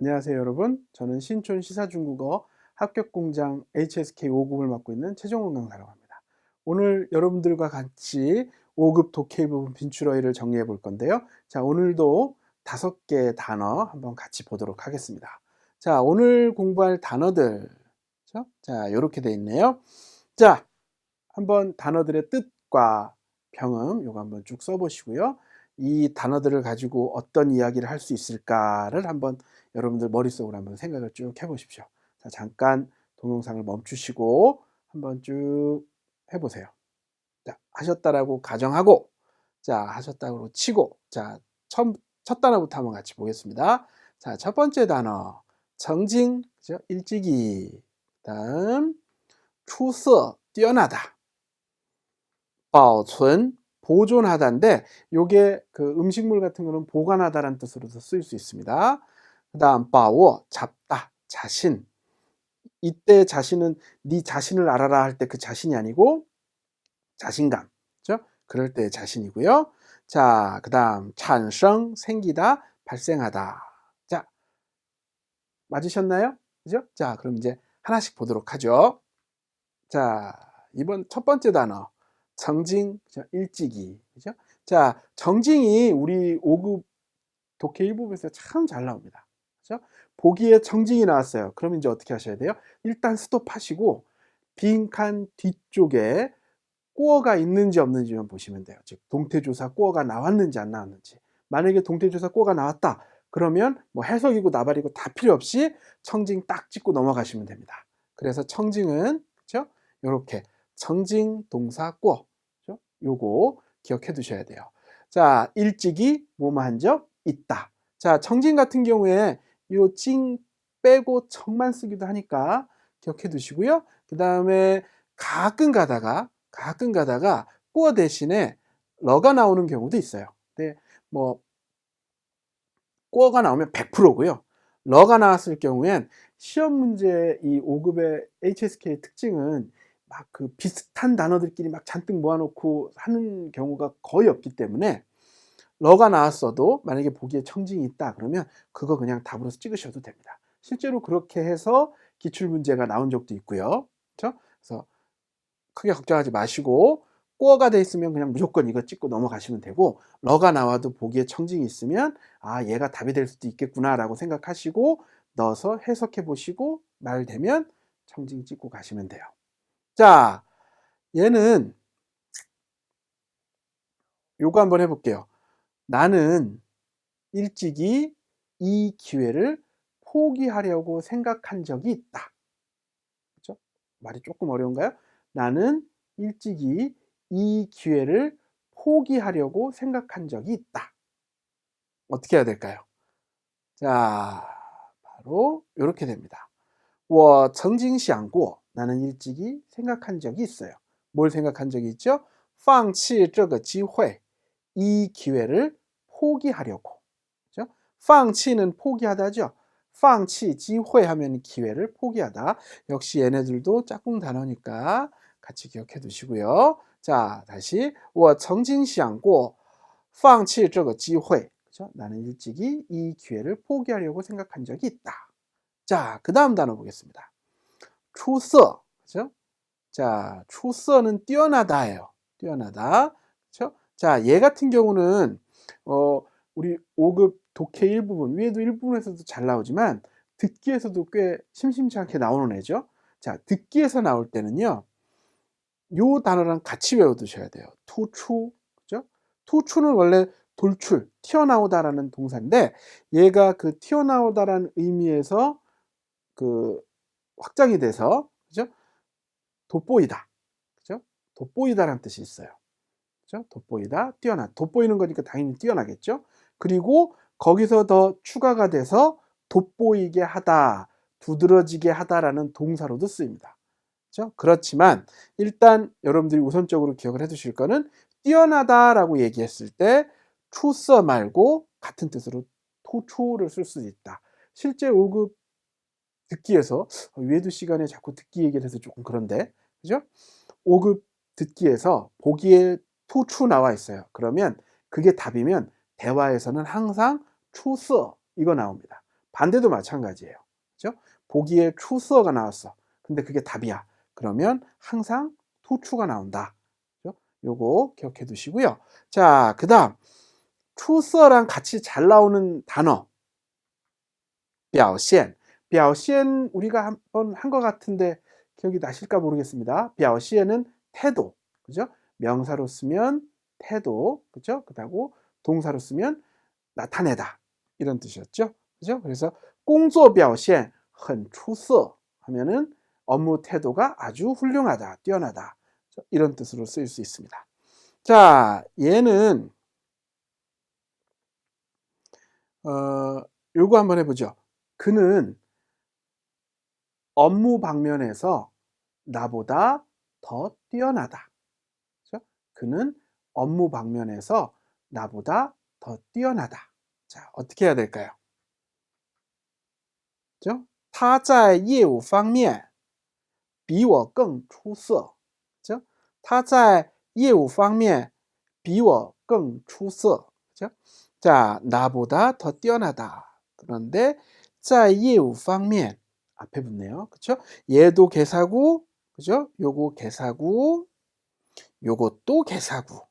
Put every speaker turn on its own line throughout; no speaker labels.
안녕하세요 여러분. 저는 신촌 시사중국어 합격공장 HSK 5급을 맡고 있는 최종원 강사라고 합니다. 오늘 여러분들과 같이 5급 독해 부분 빈출어휘를 정리해 볼 건데요. 자 오늘도 다섯 개의 단어 한번 같이 보도록 하겠습니다. 자 오늘 공부할 단어들. 그렇죠? 자 이렇게 돼 있네요. 자 한번 단어들의 뜻과 병음 요거 한번 쭉 써보시고요. 이 단어들을 가지고 어떤 이야기를 할 수 있을까를 한번 여러분들 머릿속으로 한번 생각을 쭉 해보십시오. 자, 잠깐 동영상을 멈추시고 한번 쭉 해보세요. 자, 하셨다라고 가정하고, 자, 하셨다고 치고, 자, 첫, 첫 단어부터 한번 같이 보겠습니다. 자, 첫 번째 단어, 정징, 그죠? 일찍이. 다음, 추서, 뛰어나다. 保存, 보존하다인데, 요게 그 음식물 같은 거는 보관하다라는 뜻으로도 쓰일 수 있습니다. 그 다음 바워 잡다 자신 이때 자신은 네 자신을 알아라 할 때 그 자신이 아니고 자신감 그죠? 그럴 때 자신이고요 자 그 다음 찬성 생기다 발생하다 자 맞으셨나요? 그죠? 자 그럼 이제 하나씩 보도록 하죠 자 이번 첫 번째 단어 정징 그죠? 일찍이 그죠? 자 정징이 우리 5급 독해 1부분에서 참 잘 나옵니다 그죠? 보기에 정징이 나왔어요. 그럼 이제 어떻게 하셔야 돼요? 일단 스톱하시고 빈칸 뒤쪽에 꾸어가 있는지 없는지만 보시면 돼요. 즉 동태조사 꾸어가 나왔는지 안 나왔는지. 만약에 동태조사 꾸어가 나왔다. 그러면 뭐 해석이고 나발이고 다 필요 없이 청징 딱 찍고 넘어가시면 됩니다. 그래서 청징은 그렇죠? 요렇게 청징 동사 꾸어. 그렇죠? 요거 기억해 두셔야 돼요. 자, 일찍이 뭐뭐 한적 있다. 자, 청징 같은 경우에 요 찡 빼고 청만 쓰기도 하니까 기억해 두시고요. 그 다음에 가끔 가다가 가끔 가다가 꾸어 대신에 러가 나오는 경우도 있어요. 근데 뭐 꾸어가 나오면 100%고요. 러가 나왔을 경우엔 시험 문제 이 5급의 HSK 특징은 막 그 비슷한 단어들끼리 막 잔뜩 모아놓고 하는 경우가 거의 없기 때문에 러가 나왔어도 만약에 보기에 청징이 있다 그러면 그거 그냥 답으로 찍으셔도 됩니다. 실제로 그렇게 해서 기출 문제가 나온 적도 있고요. 그렇죠? 그래서 크게 걱정하지 마시고 꼬어가 돼 있으면 그냥 무조건 이거 찍고 넘어가시면 되고 러가 나와도 보기에 청징이 있으면 아 얘가 답이 될 수도 있겠구나라고 생각하시고 넣어서 해석해 보시고 말 되면 청징 찍고 가시면 돼요. 자, 얘는 요거 한번 해볼게요. 나는 일찍이 이 기회를 포기하려고 생각한 적이 있다. 그렇죠? 말이 조금 어려운가요? 나는 일찍이 이 기회를 포기하려고 생각한 적이 있다. 어떻게 해야 될까요? 자, 바로 이렇게 됩니다. 我曾经想过 나는 일찍이 생각한 적이 있어요. 뭘 생각한 적이 있죠? 放弃这个机会 이 기회를 포기하려고. 그죠? 放弃는 포기하다죠. 放弃 机会 하면 기회를 포기하다. 역시 얘네들도 짝꿍 단어니까 같이 기억해 두시고요. 자, 다시 我曾经想过放弃这个机会. 그죠? 나는 일찍이 이 기회를 포기하려고 생각한 적이 있다. 자, 그 다음 단어 보겠습니다. 出色. 그죠? 자, 出色는 뛰어나다예요. 뛰어나다. 그죠? 자, 얘 같은 경우는 어, 우리 5급 독해 일부분, 위에도 일부분에서도 잘 나오지만 듣기에서도 꽤 심심치 않게 나오는 애죠. 자, 듣기에서 나올 때는요. 요 단어랑 같이 외워두셔야 돼요. 투추, 그죠? 투추는 원래 돌출, 튀어나오다라는 동사인데 얘가 그 튀어나오다라는 의미에서 그 확장이 돼서 그죠? 돋보이다, 그죠? 돋보이다라는 뜻이 있어요. 그죠? 돋보이다, 뛰어나. 돋보이는 거니까 당연히 뛰어나겠죠? 그리고 거기서 더 추가가 돼서 돋보이게 하다, 두드러지게 하다라는 동사로도 쓰입니다. 그렇죠? 그렇지만 일단 여러분들이 우선적으로 기억을 해 두실 거는 뛰어나다라고 얘기했을 때 추서 말고 같은 뜻으로 토초를 쓸 수 있다. 실제 5급 듣기에서 외두 시간에 자꾸 듣기 얘기를 해서 조금 그런데 그죠? 5급 듣기에서 보기에 투추 나와 있어요. 그러면 그게 답이면 대화에서는 항상 추서 이거 나옵니다. 반대도 마찬가지예요. 그죠? 보기에 추서가 나왔어. 근데 그게 답이야. 그러면 항상 투추가 나온다. 그죠? 요거 기억해 두시고요. 자, 그 다음. 추서랑 같이 잘 나오는 단어. 表现. 表现 우리가 한번 한 것 같은데 기억이 나실까 모르겠습니다. 表现은 태도. 그죠? 명사로 쓰면 태도. 그죠? 그다고 동사로 쓰면 나타내다. 이런 뜻이었죠. 그죠? 그래서 工作表现很出色 하면은 업무 태도가 아주 훌륭하다, 뛰어나다. 이런 뜻으로 쓰일 수 있습니다. 자, 얘는 어, 요거 한번 해보죠. 그는 업무 방면에서 나보다 더 뛰어나다. 그렇죠? 그는 업무 방면에서 나보다 더 뛰어나다. 자, 어떻게 해야 될까요? 그죠? 他在业务方面比我更出色。그죠? 他在业务方面比我更出色。그죠? 자, 나보다 더 뛰어나다. 그런데 在业务方面 앞에 붙네요. 그죠? 얘도 개사구, 그죠? 요거 개사구, 요것도 개사구.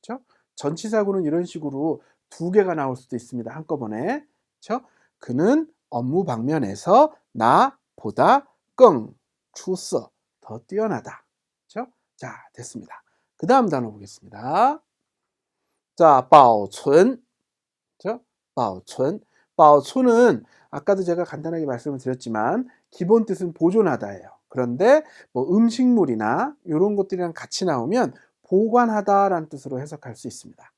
그죠? 전치사구는 이런 식으로 두 개가 나올 수도 있습니다. 한꺼번에. 그죠? 그는 업무 방면에서 나보다 끙, 추서, 더 뛰어나다. 그죠? 자, 됐습니다. 그 다음 단어 보겠습니다. 자, 保存. 그죠? 保存. 保存은 아까도 제가 간단하게 말씀을 드렸지만 기본 뜻은 보존하다예요. 그런데 뭐 음식물이나 이런 것들이랑 같이 나오면 보관하다라는 뜻으로 해석할 수 있습니다.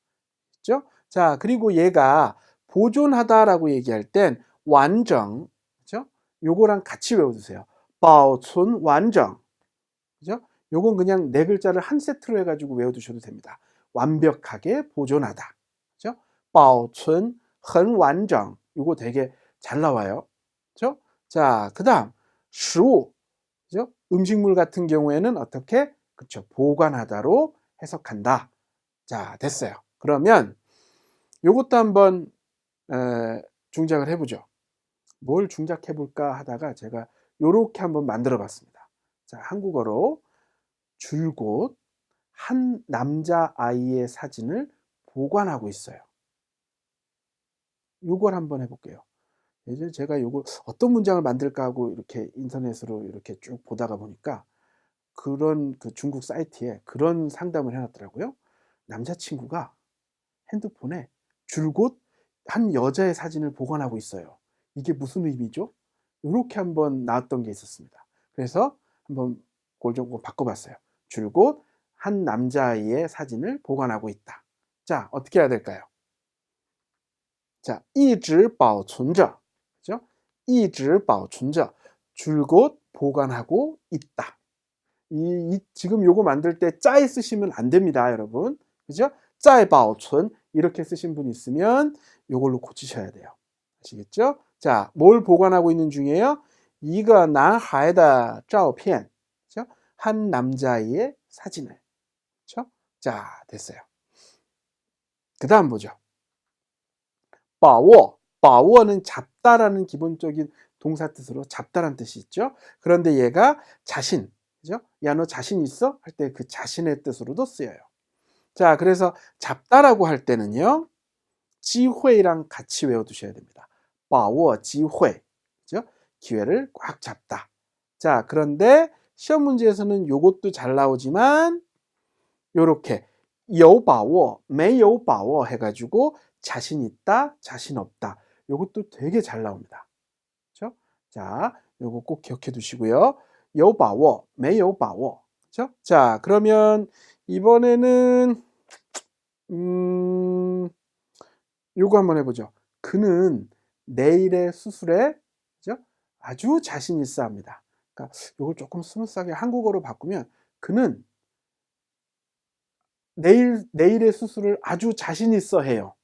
그죠? 자, 그리고 얘가 보존하다라고 얘기할 땐 완정, 그죠? 요거랑 같이 외워주세요. 保存 완정, 그죠? 요건 그냥 네 글자를 한 세트로 해가지고 외워두셔도 됩니다. 완벽하게 보존하다, 그죠? 保存很 완정, 요거 되게 잘 나와요. 그죠? 자, 그 다음, 食物, 그죠? 음식물 같은 경우에는 어떻게? 그쵸. 보관하다로 해석한다. 자, 됐어요. 그러면 요것도 한번 에, 중작을 해보죠. 뭘 중작해 볼까 하다가 제가 요렇게 한번 만들어 봤습니다. 자, 한국어로 줄곧 한 남자 아이의 사진을 보관하고 있어요. 요걸 한번 해볼게요. 예전에 제가 요거 어떤 문장을 만들까 하고 이렇게 인터넷으로 이렇게 쭉 보다가 보니까 그런 그 중국 사이트에 그런 상담을 해놨더라고요. 남자친구가 핸드폰에 줄곧 한 여자의 사진을 보관하고 있어요. 이게 무슨 의미죠? 이렇게 한번 나왔던 게 있었습니다. 그래서 한번 그걸 좀 바꿔봤어요. 줄곧 한 남자아이의 사진을 보관하고 있다. 자, 어떻게 해야 될까요? 자, 一直保存着. 그죠? 一直保存着. 줄곧 보관하고 있다. 이, 이, 지금 요거 만들 때 짜이 쓰시면 안 됩니다, 여러분. 그죠? 짜이 保存 이렇게 쓰신 분 있으면 요걸로 고치셔야 돼요. 아시겠죠? 자, 뭘 보관하고 있는 중이에요? 이거 남하의 照片. 그죠? 한 남자의 사진을. 그죠? 자, 됐어요. 그 다음 보죠. 把握. 把握는 잡 다라는 기본적인 동사 뜻으로 잡다란 뜻이 있죠. 그런데 얘가 자신, 그죠? 야, 너 자신 있어? 할 때 그 자신의 뜻으로도 쓰여요. 자, 그래서 잡다라고 할 때는요, 지회랑 같이 외워두셔야 됩니다. 把握 지회, 그죠? 기회를 꽉 잡다. 자, 그런데 시험 문제에서는 요것도 잘 나오지만 요렇게 有把握,没有把握 해가지고 자신 있다, 자신 없다. 이것도 되게 잘 나옵니다. 그렇죠? 자, 요거 꼭 기억해 두시고요. 여바워, 매여바워. 그렇죠? 자, 그러면 이번에는 음 요거 한번 해 보죠. 그는 내일의 수술에 그렇죠? 아주 자신 있어 합니다. 그러니까 요걸 조금 스무스하게 한국어로 바꾸면 그는 내일 내일의 수술을 아주 자신 있어 해요.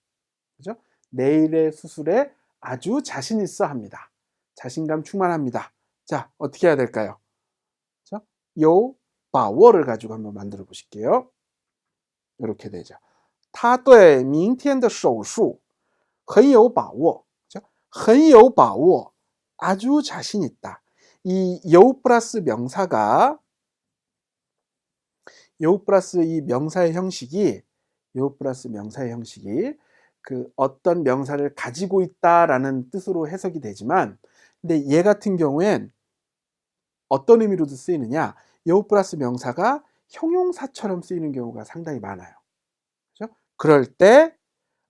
그죠? 내일의 수술에 아주 자신 있어 합니다. 자신감 충만합니다. 자, 어떻게 해야 될까요? 그죠? 요 바워를 가지고 한번 만들어 보실게요. 이렇게 되죠. 他对明天的手术很有把握。 很有把握 아주 자신 있다. 이 요 플러스 명사가 요 플러스 이 명사의 형식이 요 플러스 명사의 형식이 그 어떤 명사를 가지고 있다라는 뜻으로 해석이 되지만 근데 얘 같은 경우엔 어떤 의미로도 쓰이느냐 요 플러스 명사가 형용사처럼 쓰이는 경우가 상당히 많아요. 그죠? 그럴 때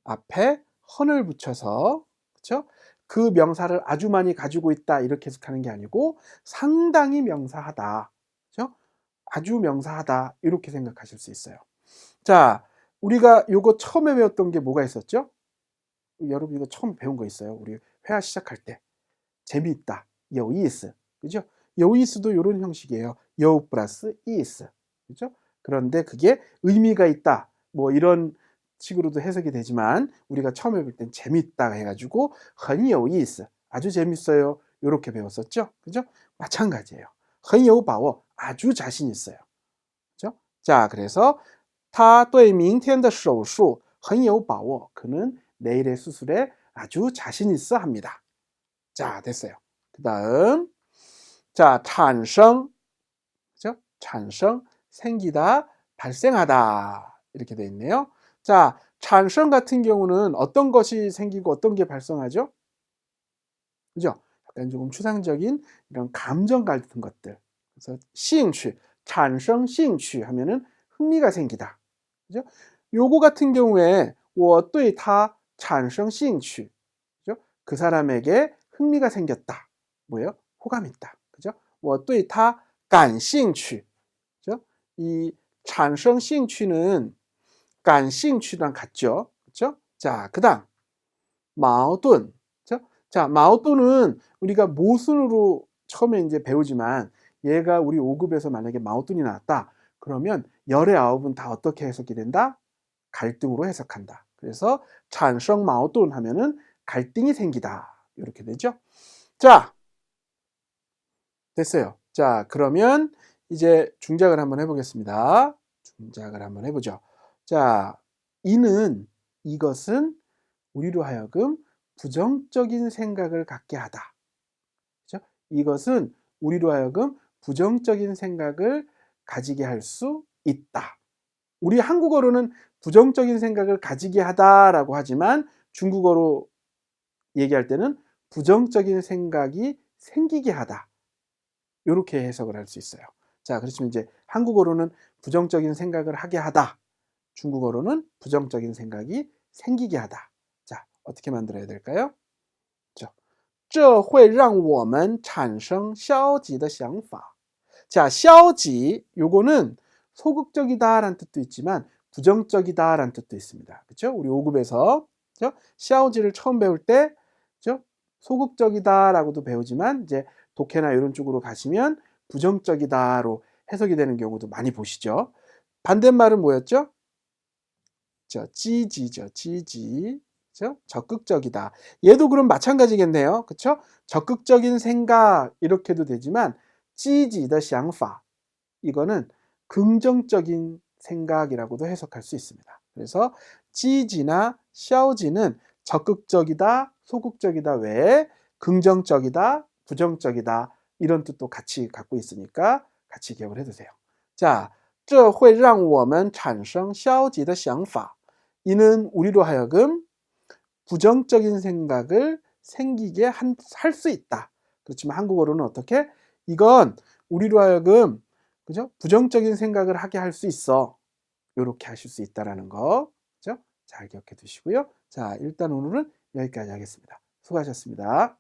앞에 헌을 붙여서 그죠? 그 명사를 아주 많이 가지고 있다 이렇게 해석하는 게 아니고 상당히 명사하다. 그죠? 아주 명사하다 이렇게 생각하실 수 있어요. 자, 우리가 요거 처음에 배웠던 게 뭐가 있었죠? 여러분 이거 처음 배운 거 있어요. 우리 회화 시작할 때 재미있다. 여이스 그죠? 여이스도 이런 형식이에요. 여 플러스 이스 그죠? 그런데 그게 의미가 있다. 뭐 이런 식으로도 해석이 되지만 우리가 처음에 볼땐 재밌다 해가지고 허니 여우이스. 아주 재밌어요. 이렇게 배웠었죠. 그죠? 마찬가지예요. 허니 요 바워 아주 자신 있어요. 그죠? 자 그래서 他对明天的手术很有把握 그는 내일의 수술에 아주 자신 있어 합니다. 자, 됐어요. 그다음 자, 产生 그죠? 产生 생기다, 발생하다 이렇게 돼 있네요. 자,产生 같은 경우는 어떤 것이 생기고 어떤 게 발생하죠? 그죠? 약간 조금 추상적인 이런 감정 같은 것들. 그래서 兴趣, 产生 兴趣 하면은 흥미가 생기다. 그죠? 요거 같은 경우에 我对他产生兴趣. 그죠? 그 사람에게 흥미가 생겼다. 뭐예요? 호감 있다. 그죠? 我对他感兴趣. 그죠? 이 产生兴趣는 感兴趣랑 같죠. 그죠? 자, 그다음 矛盾. 그죠? 자, 矛盾은 우리가 모순으로 처음에 이제 배우지만 얘가 우리 5급에서 만약에 矛盾이 나왔다. 그러면 열의 아홉은 다 어떻게 해석이 된다? 갈등으로 해석한다. 그래서 찬성 마오돈 하면은 갈등이 생기다. 이렇게 되죠. 자, 됐어요. 자, 그러면 이제 중작을 한번 해보겠습니다. 중작을 한번 해보죠. 자, 이는 이것은 우리로 하여금 부정적인 생각을 갖게 하다. 그렇죠? 이것은 우리로 하여금 부정적인 생각을 가지게 할 수 있다. 우리 한국어로는 부정적인 생각을 가지게 하다라고 하지만 중국어로 얘기할 때는 부정적인 생각이 생기게 하다. 이렇게 해석을 할 수 있어요. 자, 그렇지만 이제 한국어로는 부정적인 생각을 하게 하다. 중국어로는 부정적인 생각이 생기게 하다. 자, 어떻게 만들어야 될까요? 这会让我们产生消极的想法. 자, 샤오지 요거는 소극적이다라는 뜻도 있지만 부정적이다라는 뜻도 있습니다. 그렇죠? 우리 5급에서 그렇죠? 샤오지를 처음 배울 때 그렇죠? 소극적이다라고도 배우지만 이제 독해나 이런 쪽으로 가시면 부정적이다로 해석이 되는 경우도 많이 보시죠. 반대말은 뭐였죠? 저 지지죠. 지지. 그죠? 적극적이다. 얘도 그럼 마찬가지겠네요. 그렇죠? 적극적인 생각 이렇게도 되지만 지지의 想法 이거는 긍정적인 생각이라고도 해석할 수 있습니다. 그래서 지지나 샤오지는 적극적이다, 소극적이다 외에 긍정적이다, 부정적이다 이런 뜻도 같이 갖고 있으니까 같이 기억을 해두세요. 자, 这会让我们产生消极的想法. 이는 우리로 하여금 부정적인 생각을 생기게 할 수 있다. 그렇지만 한국어로는 어떻게? 이건 우리로 하여금 그죠? 부정적인 생각을 하게 할 수 있어. 이렇게 하실 수 있다라는 거. 그죠? 잘 기억해 두시고요. 자, 일단 오늘은 여기까지 하겠습니다. 수고하셨습니다.